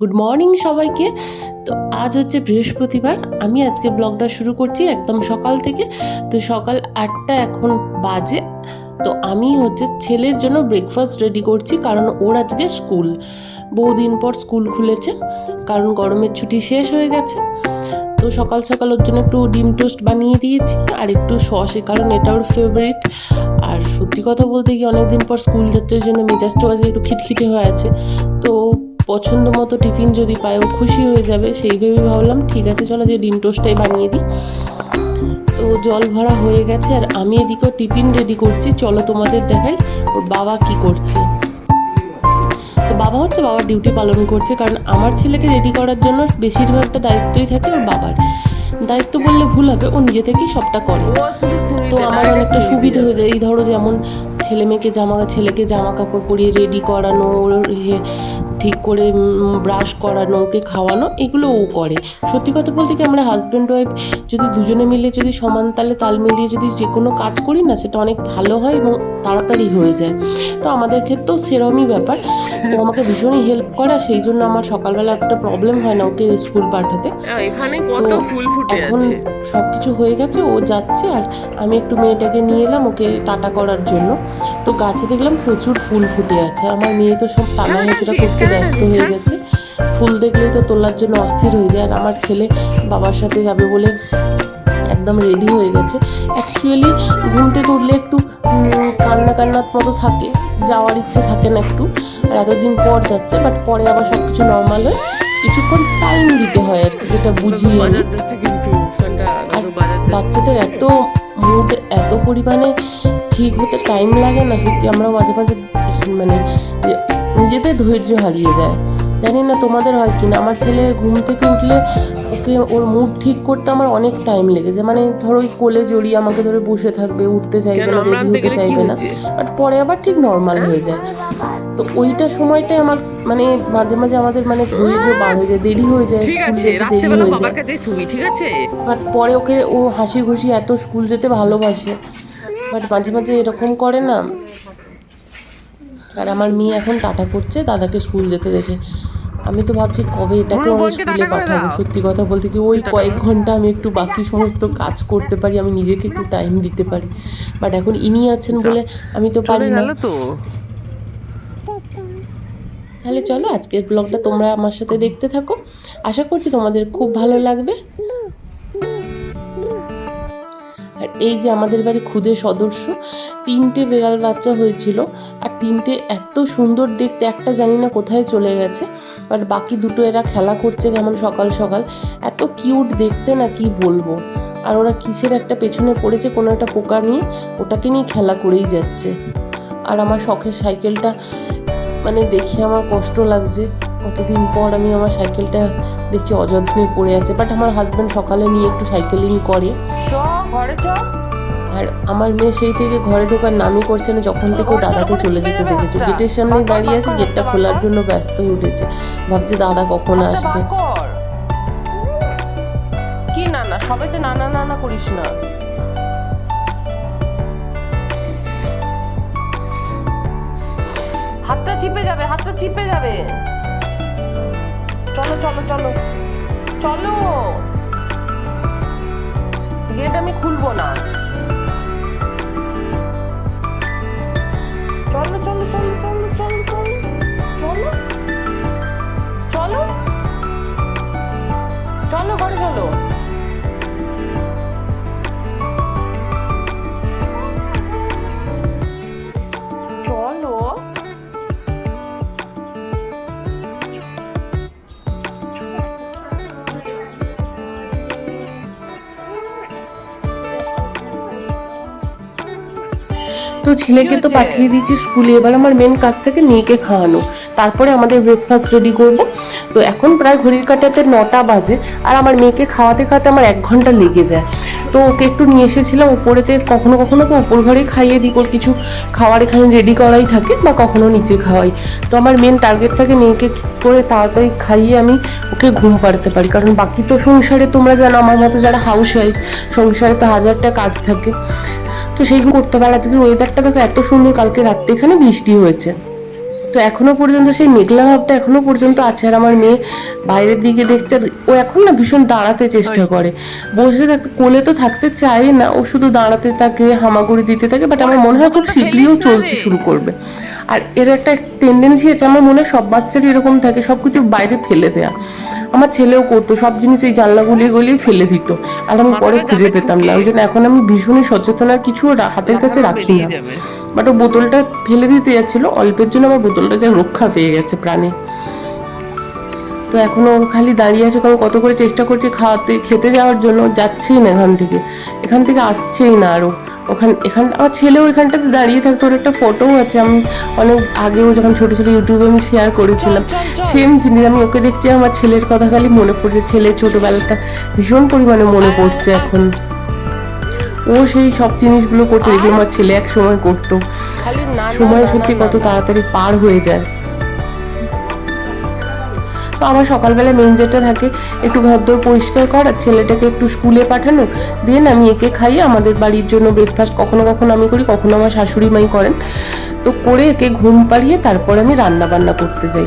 Good morning সবাইকে। তো আজ হচ্ছে বৃহস্পতিবার। আমি আজকে ব্লগটা শুরু করছি একদম সকাল থেকে। তো সকাল আটটা এখন বাজে। তো আমি হচ্ছে ছেলের জন্য ব্রেকফাস্ট রেডি করছি কারণ ওর আজকে স্কুল বহুদিন পর স্কুল খুলেছে, কারণ গরমের ছুটি শেষ হয়ে গেছে। তো সকাল সকাল ওর জন্য একটু ডিম টোস্ট বানিয়ে দিয়েছি আর একটু সসে কারণ এটা ওর ফেভারিট আর সত্যি কথা বলতে কি অনেকদিন পর স্কুল ওই জন্য মেজাজটাও আজকে একটু খিটখিটে হয়ে আছে। তো পছন্দ মতো টিফিন যদি পায়, ও খুশি হয়ে যাবে। সেই ভেবে ভাবলাম, ঠিক আছে, চলো যে ডিম টোস্টটাই বানিয়ে দিই। তো জল ভরা হয়ে গেছে, আর আমি এদিকেও টিফিন রেডি করছি। চলো তোমাদের দেখাই, ওর বাবা কি করছে। তো বাবা হচ্ছে বাবার ডিউটি পালন করছে, কারণ আমার ছেলেকে রেডি করার জন্য বেশিরভাগটা দায়িত্বই থাকে ওর বাবার। দায়িত্ব বললে ভুল হবে, ও নিজে থেকেই সবটা করে। তো আমার অনেকটা সুবিধা হয়ে যায়। এই ধরো যেমন ছেলে মেয়েকে জামা ছেলেকে জামা কাপড় পরিয়ে রেডি করানো ইয়ে ঠিক করে ব্রাশ করানো ওকে খাওয়ানো এগুলো ও করে। সত্যি কথা বলতে কি আমরা হাজব্যান্ড ওয়াইফ যদি দুজনে মিলে যদি সমান তালে তাল মিলিয়ে যদি যে কোনো কাজ করি না সেটা অনেক ভালো হয় এবং তাড়াতাড়ি হয়ে যায়। তো আমাদের ক্ষেত্রেও সেরমই ব্যাপার। ও আমাকে ভীষণই হেল্প করে আর সেই জন্য আমার সকালবেলা একটা প্রবলেম হয় না ওকে স্কুল পাঠাতে। এখানে কত ফুল ফুটে আছে। সব কিছু হয়ে গেছে ও যাচ্ছে আর আমি একটু মেয়েটাকে নিয়ে এলাম ওকে টাটা করার জন্য। তো গাছে দেখলাম প্রচুর ফুল ফুটে আছে আমার মেয়ে তো সব টানা হেঁচড়া করতে ব্যস্ত হয়ে গেছে। ফুল দেখলে তো তোলার জন্য অস্থির হয়ে যায়। আর আমার ছেলে বাবার সাথে যাবে বলে একদম রেডি হয়ে গেছে। অ্যাকচুয়ালি ঘুম থেকে উঠলে একটু কান্না কান্নার মতো থাকে। যাওয়ার ইচ্ছে থাকে না একটু। আর এতদিন পর যাচ্ছে বাট পরে আবার সব কিছু নর্মাল হয়। কিছুক্ষণ টাইম দিতে হয় আর কি যেটা বুঝি আমি বাজার যাচ্ছে কিন্তু ফোনটা আর দুটো বাজার যাচ্ছে। বাচ্চাদের এত মুড এত পরিমাণে ঠিক হতে টাইম লাগে না। সত্যি আমরা মাঝে মাঝে মানে নিজেদের ধৈর্য হারিয়ে যায়। জানি না তোমাদের হয় কিনা। আমার ছেলে ঘুম থেকে উঠলে ওকে ওর মুড ঠিক করতে আমার অনেক টাইম লেগে যায় মানে ধরো ওই কোলে জড়িয়ে আমাকে ধরে বসে থাকবে উঠতে চাইবে না রেডি হতে চাইবে না। বাট পরে আবার ঠিক নর্মাল হয়ে যায়। তো ওইটা সময়টাই আমার মানে মাঝে মাঝে আমাদের মানে ধৈর্য বার হয়ে যায় দেরি হয়ে যায় স্কুল যেতে দেরি হয়ে যায়। ঠিক আছে? বাট পরে ওকে ও হাসি খুশি এত স্কুল যেতে ভালোবাসে। বাট মাঝে মাঝে এরকম করে না। আর আমার মেয়ে এখন টাটা করছে দাদাকে স্কুল যেতে দেখে। আমি তো ভাবছি কবে এটাকে বড় আমি বোনকে স্কুলে পাঠাবো। সত্যি কথা বলতে কি ওই কয়েক ঘণ্টা আমি একটু বাকি সমস্ত কাজ করতে পারি আমি নিজেকে একটু টাইম দিতে পারি। বাট এখন ইনি আছেন বলে আমি তো পারি না। তাহলে চলো আজকের ব্লগটা তোমরা আমার সাথে দেখতে থাকো। আশা করছি তোমাদের খুব ভালো লাগবে। আর এই যে আমাদের বাড়ি খুদে সদস্য তিনটে বেড়াল বাচ্চা হয়েছিল। আর তিনটে এত সুন্দর দেখতে, একটা জানি না কোথায় চলে গেছে বাট বাকি দুটো এরা খেলা করছে কেমন সকাল সকাল। এত কিউট দেখতে না কি বলব। আর ওরা কিসের একটা পেছনে পড়েছে কোনো একটা পোকা নিয়ে, ওটাকে নিয়ে খেলা করেই যাচ্ছে। আর আমার শখের সাইকেলটা মানে দেখে আমার কষ্ট লাগছে। কতদিন পর আমি আমার সাইকেলটা দেখছি অযত্নে পড়ে আছে বাট আমার হাজব্যান্ড সকালে নিয়ে একটু সাইকেলিং করে। চ, ঘরে চ। আর আমার মেয়ে সেই থেকে ঘরে ঢোকার নামই করছে না যখন থেকে ও দাদাকে চলে যেতে দেখেছে। গেটের সামনে দাঁড়িয়ে আছে গেটটা খোলার জন্য ব্যস্ত হয়ে উঠেছে। ভাবছে দাদা কখন আসবে। কি না না সবাই তো নানা নানা করিস না। হাতটা চিপে যাবে হাতটা চিপে যাবে। চলো চলো চলো চলো। গেট আমি খুলবো না। চলো চলো চলো চলো চলো চলো চলো চলো চলো ঘরে চলো। তো ছেলেকে তো পাঠিয়ে দিয়েছি স্কুলে। এবার আমার মেন কাজ থেকে মেয়েকে খাওয়ানো। তারপরে আমাদের ব্রেকফাস্ট রেডি করব। তো এখন প্রায় ঘড়ির কাটাতে নটা বাজে। আর আমার মেয়েকে খাওয়াতে খাওয়াতে আমার এক ঘণ্টা লেগে যায়। তো ওকে একটু নিয়ে এসেছিলাম উপরেতে, কখনো কখনো তো উপর ঘরে খাইয়ে দিই, ওর কিছু খাবার এখানে রেডি করাই থাকে বা কখনো নিচে খাওয়াই। তো আমার মেন টার্গেট থাকে মেয়েকে করে তাড়াতাড়ি খাইয়ে আমি ওকে ঘুম পাড়াতে পারি। কারণ বাকি তো সংসারে তোমরা জানো, আমার মতো যারা হাউস ওয়াইফ সংসারে তো হাজারটা কাজ থাকে। তো সেইগুলো করতে পারে। আজকের ওয়েদারটা দেখো এত সুন্দর, কালকে রাত্রে এখানে বৃষ্টি হয়েছে। তো এখনও পর্যন্ত সেই মেঘলা ভাবটা এখনও পর্যন্ত আছে। আর আমার মেয়ে বাইরের দিকে দেখছে আর ও এখন না ভীষণ দাঁড়াতে চেষ্টা করে। বসে থাকতে কোলে তো থাকতে চায় না ও শুধু দাঁড়াতে থাকে হামাগুড়ি দিতে থাকে বাট আমার মনে হয় খুব শীঘ্রইও চলতে শুরু করবে। আর এর একটা টেন্ডেন্সি আছে আমার মনে হয় সব বাচ্চারই এরকম থাকে সব কিছু বাইরে ফেলে দেয়া। আমার ছেলেও করতো সব জিনিস এই জানলা গলিয়ে গলিয়ে ফেলে দিত। আর আমি পরে খুঁজে পেতাম না ওই জন্য এখন আমি ভীষণই সচেতন আর কিছু হাতের কাছে রাখি না। বাট ও বোতলটা ফেলে দিতে যাচ্ছিল, অল্পের জন্য আমার বোতলটা যা রক্ষা পেয়ে গেছে প্রাণে। তো এখনও ও খালি দাঁড়িয়ে আছে, কারণ কত করে চেষ্টা করছে খাওয়াতে, খেতে যাওয়ার জন্য, যাচ্ছেই না এখান থেকে। এখান থেকে আসছেই না আরও। ওখান, এখান, আমার ছেলেও এখানটাতে দাঁড়িয়ে থাকতো, ওর একটা ফটোও আছে। আমি অনেক আগেও যখন ছোটো ছোটো ইউটিউবে আমি শেয়ার করেছিলাম সেম জিনিস আমি ওকে দেখছি, আমার ছেলের কথা খালি মনে পড়ছে, ছেলের ছোটোবেলাটা ভীষণ পরিমাণে মনে পড়ছে এখন। ও সেই সব জিনিসগুলো করছে যেগুলো আমার ছেলে এক সময় করতো। সময় সত্যি কত তাড়াতাড়ি পার হয়ে যায়। তো আমার সকালবেলা মেন যেটা থাকে একটু ঘরদোর পরিষ্কার করা ছেলেটাকে একটু স্কুলে পাঠানো। দিয়ে আমি একে খাইয়ে আমাদের বাড়ির জন্য ব্রেকফাস্ট কখনো কখনো আমি করি কখনো আমার শাশুড়ি মাই করেন। তো করে একে ঘুম পাড়িয়ে তারপর আমি রান্না বান্না করতে যাই।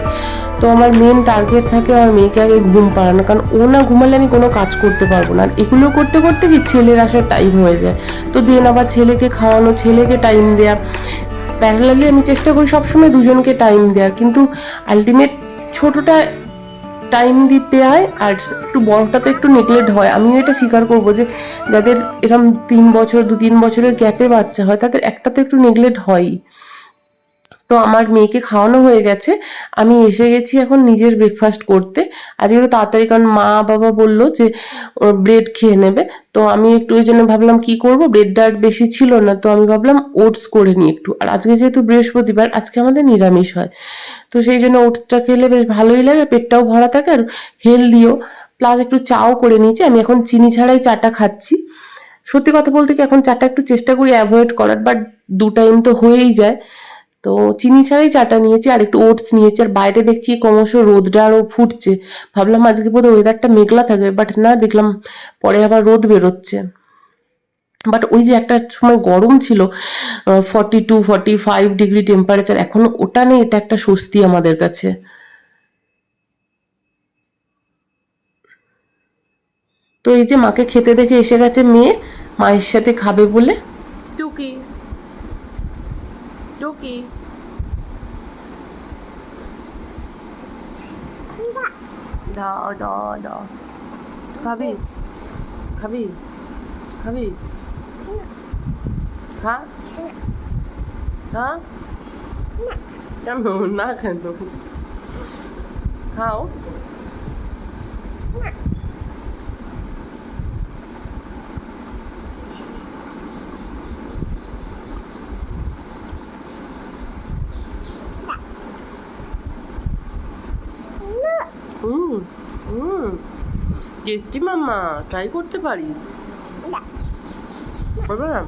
তো আমার মেন টার্গেট থাকে আমার মেয়েকে আগে ঘুম পাড়ানো, কারণ ও না ঘুমালে আমি কোনো কাজ করতে পারব না। আর এগুলো করতে করতে কি ছেলের আসার টাইম হয়ে যায়। তো দেন আবার ছেলেকে খাওয়ানো, ছেলেকে টাইম দেয়া। প্যারালালি আমি চেষ্টা করি সবসময় দুজনকে টাইম দেওয়ার কিন্তু আলটিমেট ছোটোটা টাইম দিতে হয় আর একটু বড়টা তো একটু নেগলেক্ট হয়। আমিও এটা স্বীকার করব যে যাদের এরকম তিন বছর দু তিন বছরের গ্যাপে বাচ্চা হয়, তাদের একটা তো একটু নেগলেক্ট হয়ই। তো আমার মেয়েকে খাওয়ানো হয়ে গেছে। আমি এসে গেছি এখন নিজের ব্রেকফাস্ট করতে। আজকে একটু তাড়াতাড়ি, কারণ মা বাবা বলল যে ব্রেড খেয়ে নেবে। তো আমি একটু ওই জন্য ভাবলাম কি করব? ব্রেডটা আর বেশি ছিল না, তো আমি ভাবলাম ওটস করে নিই একটু। আর আজকে যেহেতু বৃহস্পতিবার, আজকে আমাদের নিরামিষ হয়। তো সেই জন্য ওটসটা খেলে বেশ ভালোই লাগে, পেটটাও ভরা থাকে আর হেলদিও প্লাস একটু চাও করে নিয়েছি। আমি এখন চিনি ছাড়াই চাটা খাচ্ছি। সত্যি কথা বলতে কি, এখন চাটা একটু চেষ্টা করি অ্যাভয়েড করার বাট দু টাইম তো হয়েই যায়। তো চিনি ছাড়াই চাটা নিয়েছি, আর একটু ওটস নিয়েছি, আর বাইরে দেখছি ক্রমশ রোদটা আরও ফুটছে। ভাবলাম আজকে বোধহয় ওয়েদারটা মেঘলা থাকবে বাট না, দেখলাম পরে আবার রোদ বেরোচ্ছে। বাট ওই যে একটা সময় গরম ছিল forty to forty five degree temperature এখন ওটা নেই, এটা একটা স্বস্তি আমাদের কাছে। তো এই যে মাকে খেতে দেখে এসে গেছে মেয়ে, মায়ের সাথে খাবে বলে। টুকি। টুকি দাও দাও দাও। খাবি? খাবি? খাবি? খা। খা। কেন না কেন খাও। টেস্টি মাম্মা ট্রাই করতে পারিস? করবে না?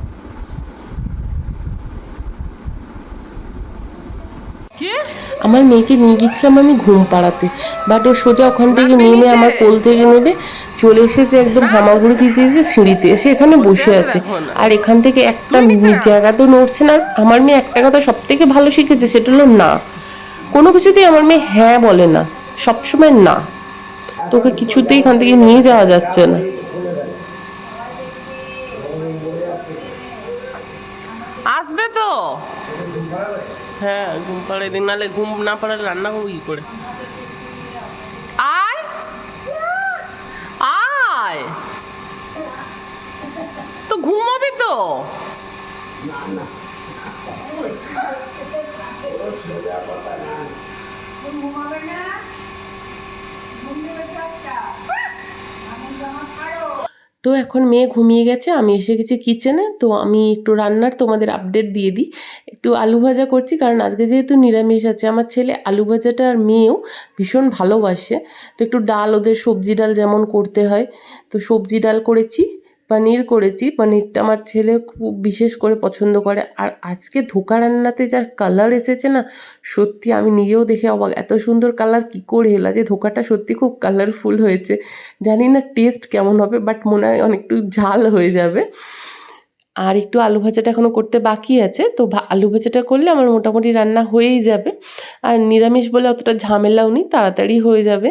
আমার মেয়েকে নিয়ে গেছিলাম আমি ঘুম পাড়াতে বাট ও সোজা ওখান থেকে নেমে আমার কোল থেকে নেবে চলে এসেছে একদম হামাগুড়ি দিতে দিতে সিঁড়িতে এসে এখানে বসে আছে আর এখান থেকে একটা জায়গা তো নড়ছে না আমার মেয়ে একটা কথা সব থেকে ভালো শিখেছে সেটা হলো না। কোনো কিছুতেই আমার মেয়ে হ্যাঁ বলে না সবসময় না। তোকে কিছুতেই এখান থেকে নিয়ে যাওয়া যাচ্ছে না। আসবে তো? হ্যাঁ ঘুম পাড়াই দিন নাহলে ঘুম না পাড়ালে রান্না করব কি করে? আয়! আয়! তো ঘুমাবি তো? তো এখন মেয়ে ঘুমিয়ে গেছে, আমি এসে গেছি কিচেনে তো আমি একটু রান্নার তোমাদের আপডেট দিয়ে দিই। একটু আলু ভাজা করছি, কারণ আজকে যেহেতু নিরামিষ আছে, আমার ছেলে আলু ভাজাটা আর মেয়েও ভীষণ ভালোবাসে। তো একটু ডাল, ওদের সবজি ডাল যেমন করতে হয়, তো সবজি ডাল করেছি। পনির করেছি। পনিরটা আমার ছেলে খুব বিশেষ করে পছন্দ করে। আর আজকে ধোকা রান্নাতে যার কালার এসেছে না, সত্যি আমি নিজেও দেখে অবাক। এত সুন্দর কালার কি করে এলা যে ধোকাটা সত্যি খুব কালারফুল হয়েছে। জানি না টেস্ট কেমন হবে বাট মনে হয় অনেকটু ঝাল হয়ে যাবে। আর একটু আলু ভাজাটা এখনও করতে বাকি আছে। তো আলু ভাজাটা করলে আমার মোটামুটি রান্না হয়েই যাবে। আর নিরামিষ বলে অতটা ঝামেলাও নেই, তাড়াতাড়ি হয়ে যাবে।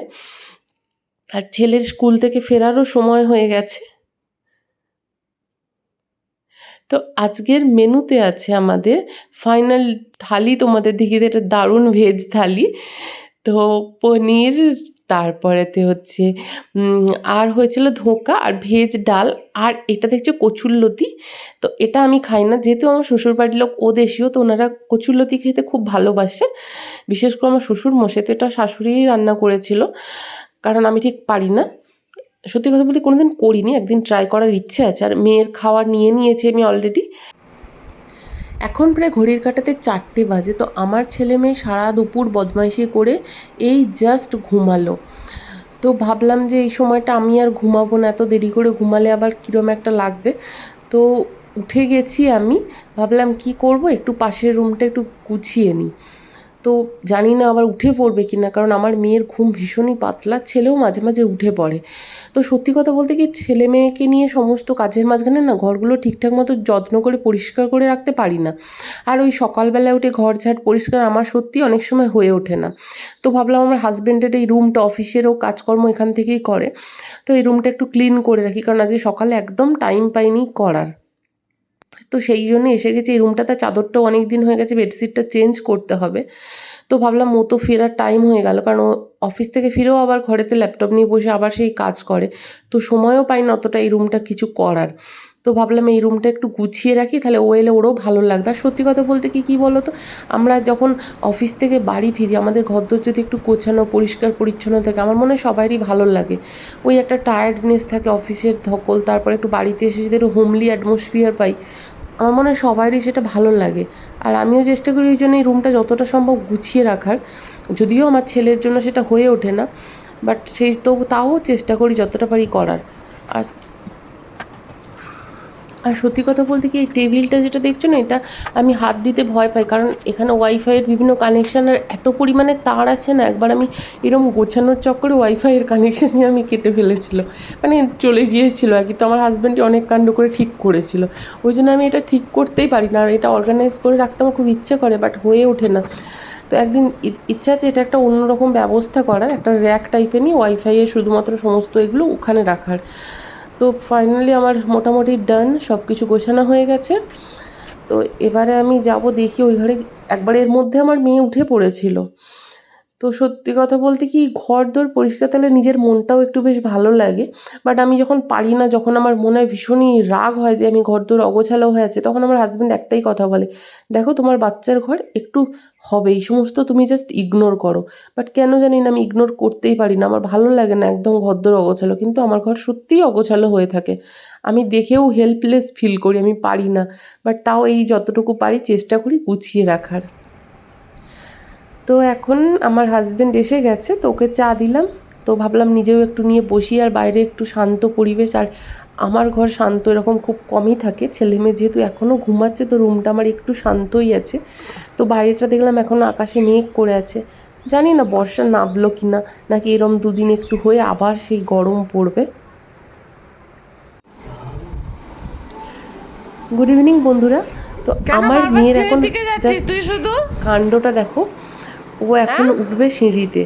আর ছেলের স্কুল থেকে ফেরারও সময় হয়ে গেছে। তো আজকের মেনুতে আছে আমাদের ফাইনাল থালি তোমাদের দিই, এটা দারুণ ভেজ থালি। তো পনির তারপরেতে হচ্ছে আর হয়েছিল ধোঁকা আর ভেজ ডাল আর এটা দেখছ কচুরলতি তো এটা আমি খাই না যেহেতু আমার শ্বশুরবাড়ির লোক ও দেশীয় তো ওনারা কচুরলতি খেতে খুব ভালোবাসে। বিশেষ করে আমার শ্বশুর মশাই তো এটা শাশুড়িই রান্না করেছিল কারণ আমি ঠিক পারি না। সত্যি কথা বলতে কোনোদিন করিনি, একদিন ট্রাই করার ইচ্ছে আছে। আর মেয়ের খাওয়া নিয়ে নিয়েছি আমি অলরেডি এখন প্রায় ঘড়ির কাটাতে চারটে বাজে, তো আমার ছেলে মেয়ে সারা দুপুর বদমাইশি করে এই জাস্ট ঘুমালো। তো ভাবলাম যে এই সময়টা আমি আর ঘুমাবো না, এত দেরি করে ঘুমালে আবার কীরম একটা লাগবে? তো উঠে গেছি আমি, ভাবলাম কি করব, একটু পাশের রুমটা একটু গুছিয়ে নিই। তো জানি না আবার উঠে পড়বে কি না কারণ আমার মেয়ের ঘুম ভীষণই পাতলা, ছেলেও মাঝে মাঝে উঠে পড়ে। তো সত্যি কথা বলতে কি, ছেলে মেয়েকে নিয়ে সমস্ত কাজের মাঝখানে না ঘরগুলো ঠিকঠাক মতো যত্ন করে, পরিষ্কার করে রাখতে পারি না। আর ওই সকালবেলায় উঠে ঘর ঝাড় পরিষ্কার আমার সত্যি অনেক সময় হয়ে ওঠে না। তো ভাবলাম আমার হাজব্যান্ডের এই রুমটা অফিসেরও কাজকর্ম এখান থেকেই করে। তো এই রুমটা একটু ক্লিন করে রাখি, কারণ আজকে সকালে একদম টাইম পাইনি করার। তো সেই জন্য এসে গেছে। এই রুমটাতে চাদরটাও অনেক দিন হয়ে গেছে বেডশিটটা চেঞ্জ করতে হবে। তো ভাবলাম ও তো ফেরার টাইম হয়ে গেল, কারণ ও অফিস থেকে ফিরেও আবার ঘরেতে ল্যাপটপ নিয়ে বসে আবার সেই কাজ করে। তো সময়ও পাই না অতটা এই রুমটা কিছু করার। তো ভাবলাম এই রুমটা একটু গুছিয়ে রাখি, তাহলে ও এলে ওরও ভালো লাগবে। আর সত্যি কথা বলতে কি, কী বলো তো আমরা যখন অফিস থেকে বাড়ি ফিরি, আমাদের ঘরদোর যদি একটু গোছানো, পরিষ্কার, পরিচ্ছন্ন থাকে, আমার মনে হয় সবারই ভালো লাগে। ওই একটা টায়ার্ডনেস থাকে অফিসের ধকল, তারপরে একটু বাড়িতে এসে যদি একটু হোমলি অ্যাটমসফিয়ার পাই আমার মনে হয় সবারই সেটা ভালো লাগে। আর আমিও চেষ্টা করি ওই জন্য এই রুমটা যতটা সম্ভব গুছিয়ে রাখার। যদিও আমার ছেলের জন্য সেটা হয়ে ওঠে না বাট সেই তবু তাও চেষ্টা করি যতটা পারি করার। আর আর সত্যি কথা বলতে কি এই টেবিলটা যেটা দেখছ না, এটা আমি হাত দিতে ভয় পাই। কারণ এখানে ওয়াইফাইয়ের বিভিন্ন কানেকশান আর এত পরিমাণে তার আছে না, একবার আমি এরকম গোছানোর চক্করে ওয়াইফাইয়ের কানেকশানই আমি কেটে ফেলেছিল। মানে চলে গিয়েছিল আর কি, তো আমার হাজব্যান্ডই অনেক কাণ্ড করে ঠিক করেছিল। ওই জন্য আমি এটা ঠিক করতেই পারি না, আর এটা অর্গানাইজ করে রাখতে আমার খুব ইচ্ছে করে বাট হয়ে ওঠে না। তো একদিন ইচ্ছা আছে এটা একটা অন্যরকম ব্যবস্থা করার, একটা র্যাক টাইপের নিয়ে ওয়াইফাইয়ের শুধুমাত্র সমস্ত এগুলো ওখানে রাখার। তো ফাইনালি আমার মোটামুটি ডান সব কিছু গোছানো হয়ে গেছে। তো এবারে আমি যাব দেখি ওই ঘরে, একবার এর মধ্যে আমার মেয়ে উঠে পড়েছিল। তো সত্যি কথা বলতে কি ঘর দোর পরিষ্কার তাহলে নিজের মনটাও একটু বেশ ভালো লাগে। বাট আমি যখন পারি না, যখন আমার মনে হয় ভীষণই রাগ হয় যে আমি ঘর দোর অগোছালো হয়ে আছে, তখন আমার হাজব্যান্ড একটাই কথা বলে, দেখো, তোমার বাচ্চার ঘর একটু হবে এই সমস্ত তুমি জাস্ট ইগনোর করো। বাট কেন জানি না, আমি ইগনোর করতেই পারি না, আমার ভালো লাগে না একদম ঘরদোর অগোছালো, কিন্তু আমার ঘর সত্যিই অগোছালো হয়ে থাকে। আমি দেখেও হেল্পলেস ফিল করি, আমি পারি না বাট তাও এই যতটুকু পারি, চেষ্টা করি গুছিয়ে রাখার। তো এখন আমার হাজব্যান্ড এসে গেছে তো ওকে চা দিলাম। তো ভাবলাম নিজেও একটু নিয়ে বসি আর বাইরে একটু শান্ত পরিবেশ। আর আমার ঘর শান্ত এরকম খুব কমই থাকে। ছেলে মেয়ে যেহেতু এখনও ঘুমাচ্ছে তো রুমটা আমার একটু শান্তই আছে। তো বাইরেটা দেখলাম এখনও আকাশে মেঘ করে আছে। জানি না বর্ষা নামলো কি না নাকি এরম দুদিন একটু হয়ে আবার সেই গরম পড়বে। গুড ইভিনিং বন্ধুরা। তো আমার মেয়ের এখন কাণ্ডটা দেখো। ও এখন উঠবে সিঁড়িতে।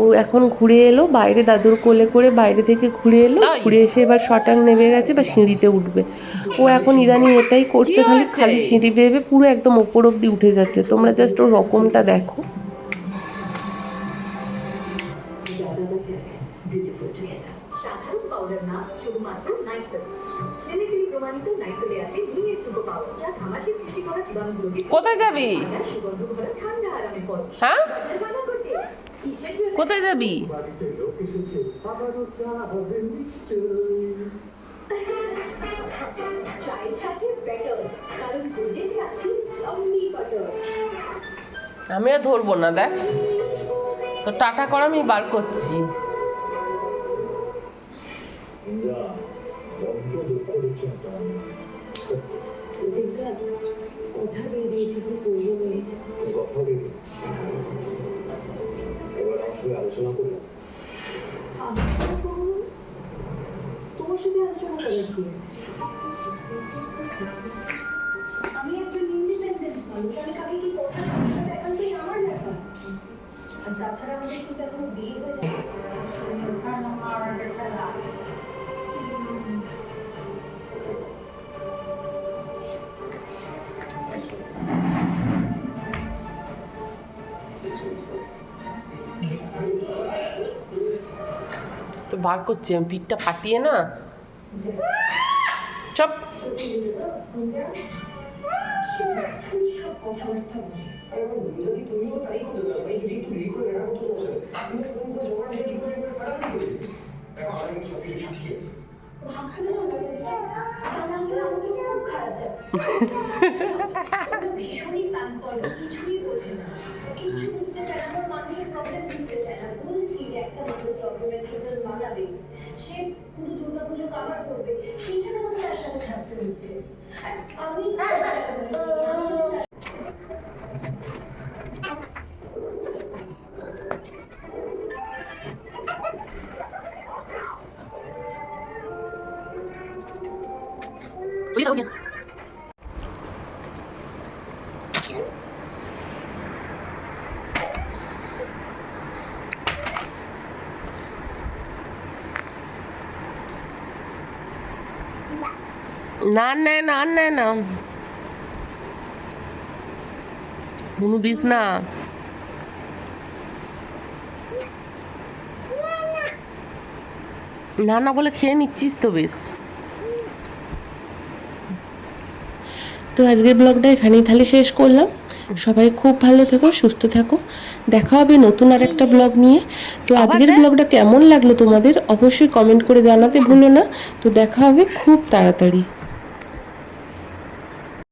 ও এখন ঘুরে এলো বাইরে দাদুর কোলে করে বাইরে থেকে ঘুরে এলো ঘুরে এসে এবার শটাং নেমে গেছে বা সিঁড়িতে উঠবে। ও এখন ইদানিং এটাই করছে খালি খালি সিঁড়ি বেয়ে পুরো একদম ওপর অব্দি উঠে যাচ্ছে। তোমরা জাস্ট ওর রকমটা দেখো। কোথায় যাবি? হ্যাঁ? জন্য? কোথায় যাবি? আমি আর ধরবো না দেখ। তো টাটা করা আমি বার করছি। যা কথা দিয়ে দিয়েছি কি করব মেয়েটা কথা দিদি এবার আমার সঙ্গে আলোচনা করলাম আলোচনা করব তোমার সাথে আলোচনা করার কি আছে? আমি একজন ইন্ডিপেন্ডেন্ট মানুষ আমি কাকে কি কথা একান্তই আমার ব্যাপার। আর তাছাড়া আমাদের কিন্তু এখনও বিয়ে হয়ে যাবে বার করছি আমি পিঠটা ফাটিয়ে না চপ আমি দেখা কিন্তু সবকিছু সাক্ষী আছে। কিছুই বোঝে না কিচ্ছু বুঝতে চায় না কোনো মানুষের প্রবলেম বুঝতে চায় না বলছি যে একটা মানুষ ডকুমেন্টারি বানাবে সে পুরো দুর্গাপুজো কাভার করবে সেই জন্য আমাকে তার সাথে থাকতে হচ্ছে আর আমি না নেয় না আর নেয় না। হুনু দিস না। না না বলে খেয়ে নিচ্ছিস তো বেশ। তো আজকের ব্লগটা এখানেই তাহলে শেষ করলাম। সবাই খুব ভালো থেকো সুস্থ থাকো। দেখা হবে নতুন আর একটা ব্লগ নিয়ে। তো আজকের ব্লগটা কেমন লাগল তোমাদের? অবশ্যই কমেন্ট করে জানাতে ভুলো না। তো দেখা হবে খুব তাড়াতাড়ি।